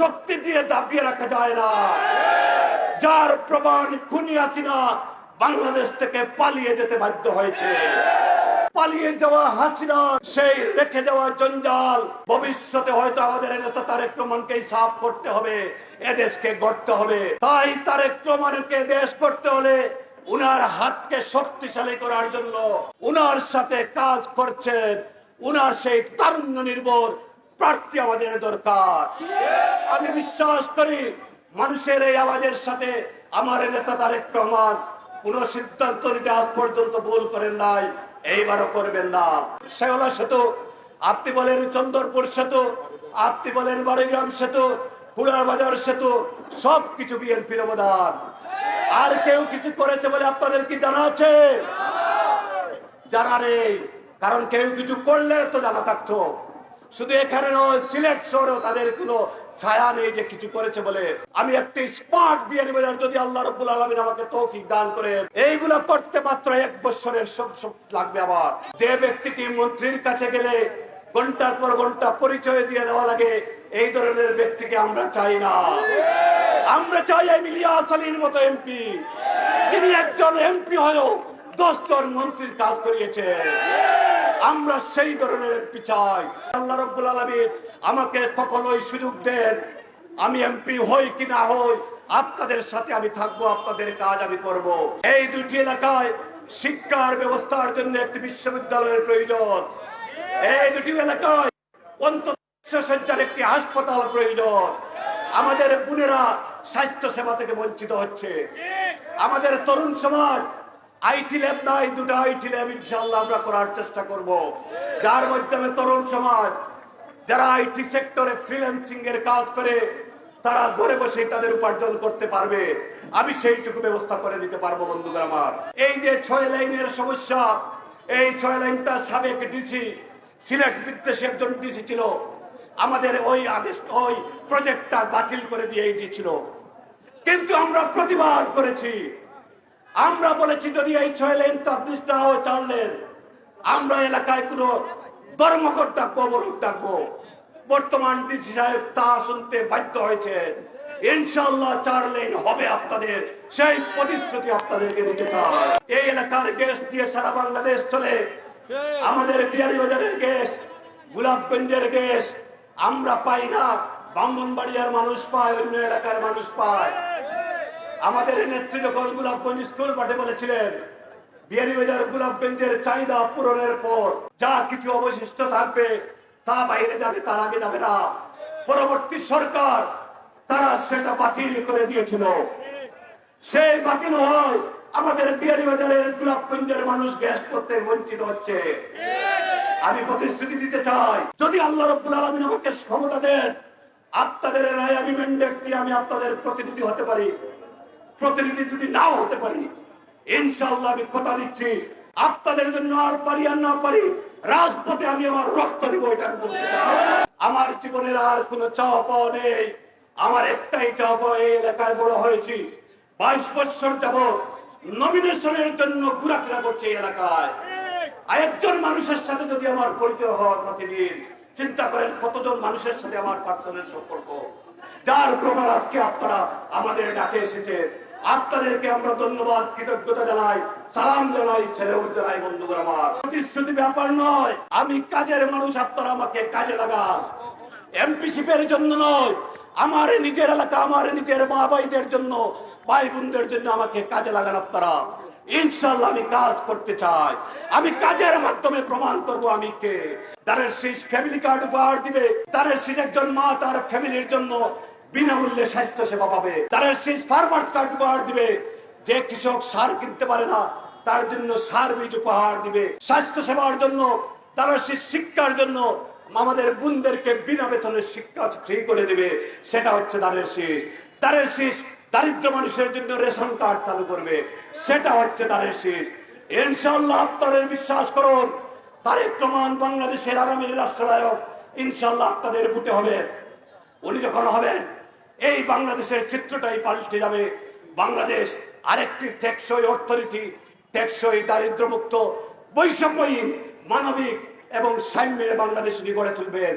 শক্তি দিয়ে দাপিয়ে রাখা যায় না। যার প্রমাণ খুনি হাসিনা বাংলাদেশ থেকে পালিয়ে যেতে বাধ্য হয়েছে। পালিয়ে যাওয়া হাসিনা, সেই রেখে যাওয়া জঞ্জাল, ভবিষ্যতে হয়তো আমাদের নেতা তারেক রহমানকে সাফ করতে হবে, এদেশকে গড়তে হবে। তাই তারেক রহমানকে দেশ করতে হলে উনার হাতকে শক্তিশালী করার জন্য উনার সাথে কাজ করছেন, উনার সেই তারুণ্য নির্ভর প্রার্থী আমাদের দরকার। আমি বিশ্বাস করি মানুষের এই আওয়াজের সাথে আমার নেতা তারেক রহমান কোন সিদ্ধান্ত নিতে আজ পর্যন্ত ভুল করেন নাই, এইবারও করবেন না। শেওলা সেতু, আপনি বলেন চন্দরপুর সেতু, আপনি বলেন বাড়িগ্রাম সেতু বাজার সেতু সব কিছু বিএনপির অবদান। আর কেউ কিছু করেছে বলে আপনাদের কি জানা আছে? জানা নেই। কারণ কেউ কিছু করলে তো জানা থাকতো। শুধু এখানে নয়, সিলেট শহরেও তাদের কোনো ছায়া নেই যে কিছু করেছে বলে। আমি একটি স্মার্ট বিয়ারি বাজার যদি আল্লাহ রব্বুল আলমিন আমাকে তৌফিক দান করে এইগুলো করতে মাত্র এক বছরের সব সব লাগবে আমার। যে ব্যক্তিটি মন্ত্রীর কাছে গেলে ঘণ্টার পর ঘণ্টা পরিচয় দিয়ে দেওয়া লাগে, এই ধরনের ব্যক্তিকে আমরা চাই না। আমরা চাই এমিলিয়া আসালির মতো এমপি, যিনি একজন এমপি হয়েও দশজন মন্ত্রীর কাজ করিয়েছে আমরা সেই ধরনের এমপি চাই। আল্লাহ রব্বুল আলমীর আমাকে কখনোই সুযোগ দেন। আমি এমপি হই কি না হই, আপনাদের সাথে আমি থাকব, আপনাদের কাজ আমি করব। এই দুটি এলাকায় শিক্ষার ব্যবস্থার জন্য একটি বিশ্ববিদ্যালয়ের প্রয়োজন। এই দুটি এলাকায় অন্তত শয্যার একটি হাসপাতাল প্রয়োজন। আমাদের বোনেরা স্বাস্থ্য সেবা থেকে বঞ্চিত হচ্ছে। আমাদের তরুণ সমাজ আইটি ল্যাব নাই, দুটো আইটি ল্যাব ইনশাল্লাহ আমরা করার চেষ্টা করব। যার মাধ্যমে তরুণ সমাজ, যারা আইটি সেক্টরে ফ্রিল্যান্সিং এর কাজ করে, তারা ঘরে বসে তাদের উপার্জন করতে পারবে। আমি সেইটুকু ব্যবস্থা করে দিতে পারব বন্ধুরা আমার। এই যে ছয় লাইনের সমস্যা, এই ছয় লাইনটা সাবেক ডিসি সিলেট বিদ্বেষে একজন ডিসি ছিল। আমাদের ওই আদেশ, ওই প্রজেক্টটা বাতিল করে দিয়ে দিয়েছিল কিন্তু আমরা প্রতিবাদ করেছি। আমরা বলেছি যদি এই ছয় লেন তাবলিশ না হয় চার লেন, আমরা এলাকায় কোনো ধর্মঘট ডাকবো অবরোধ ডাকবো। বর্তমান ডিসি সাহেব তা শুনতে বাধ্য হয়েছে। ইনশাল্লাহ চার লেন হবে আপনাদের, সেই প্রতিশ্রুতি আপনাদেরকে দিতে চাই। এই এলাকার গ্যাস দিয়ে সারা বাংলাদেশ চলে। আমাদের বিয়ানীবাজারের গ্যাস, গোলাপগঞ্জের গ্যাস, আমরা পাই না। ব্রাহ্মণবাড়িয়ার মানুষ পায়, অন্য এলাকার মানুষ পায়। আমাদের নেত্রী যখন গোলাপগঞ্জ স্কুল পাঠে বলেছিলেন বিয়ানীবাজার গোলাপগঞ্জের চাহিদা পূরণের পর যা কিছু অবশিষ্ট থাকবে, তা বাইরে যাবে, তার আগে যাবে না। পরবর্তী সরকার তারা সেটা বাতিল করে দিয়েছিল। সেই বাতিল হয় আমাদের বিয়ানীবাজারের গোলাপগঞ্জের মানুষ গ্যাস করতে বঞ্চিত হচ্ছে। আমি প্রতিশ্রুতি দিতে চাই, যদি আল্লাহ রব্বুল আলমিন আমাকে ক্ষমতা দেন, আপনাদের রায় আমি ম্যান্ডেট নিয়ে আমি আপনাদের প্রতিনিধি হতে পারি। প্রতিনিধি যদি নাও হতে পারি ইনশাল্লাহ আমি কথা দিচ্ছি। আপনাদের জন্য আর পারি আর না পারি, রাজপথে আমি আমার রক্ত দিব, এটা আমার জীবনের আর কোনো পাওয়া নেই। আমার একটাই পাওয়া এই এলাকায় বড় হয়েছি। বাইশ বছর যাবৎ নমিনেশনের জন্য ঘোরাফেরা করছে এই এলাকায়। একজন মানুষের সাথে যদি আমার পরিচয় হওয়ার প্রতিদিন চিন্তা করেন কতজন মানুষের সাথে আমার পার্সোনাল সম্পর্ক। যার প্রমাণ আজকে আপনারা আমাদের ডাকে এসেছে। আপনাদেরকে আমরা ধন্যবাদ, কৃতজ্ঞতা জানাই, সালাম জানাই জানাই বন্ধুরা আমার। প্রতিশ্রুতি ব্যাপার নয়, আমি কাজের মানুষ, আপনারা আমাকে কাজে লাগান। এমপিসিপের জন্য নয়, আমার নিজের এলাকা, আমার নিজের মা ভাইদের জন্য ভাই বোনদের জন্য আমাকে কাজে লাগান আপনারা। ইনশাল্লাহ আমি কাজ করতে চাই। আমি কাজের মাধ্যমে প্রমাণ করব আমি কে। শীষ ফ্যামিলি কার্ড উপহার দিবে। তারের শীষ একজন মা, তার ফ্যামিলির জন্য বিনামূল্যে স্বাস্থ্য সেবা পাবে। তারা শীষ ফার্মার কার্ড উপহার দিবে। যে কৃষক সার কিনতে পারে না, তার জন্য সার বীজ উপহার দিবে। স্বাস্থ্য সেবার জন্য, তারা সেই শিক্ষার জন্য আমাদের বোনদেরকে বিনা বেতনের শিক্ষা ফ্রি করে দিবে। সেটা হচ্ছে দারের শীষ। দারের শীষ দারিদ্র মানুষের জন্য রেশন কার্ড চালু করবে। সেটা হচ্ছে দারের শীষ। ইনশাল্লাহ আপনাদের বিশ্বাস করুন, তারেক প্রমাণ বাংলাদেশের আগামী রাষ্ট্রনায়ক ইনশাল্লাহ আপনাদের বুটে হবে। উনি যখন হবেন এই বাংলাদেশের চিত্রটাই পাল্টে যাবে। বাংলাদেশ আরেকটি টেকসই অর্থনীতি, টেকসই দারিদ্রমুক্ত বৈষম্যহীন, মানবিক এবং সাম্যের বাংলাদেশ গড়ে তুলবেন।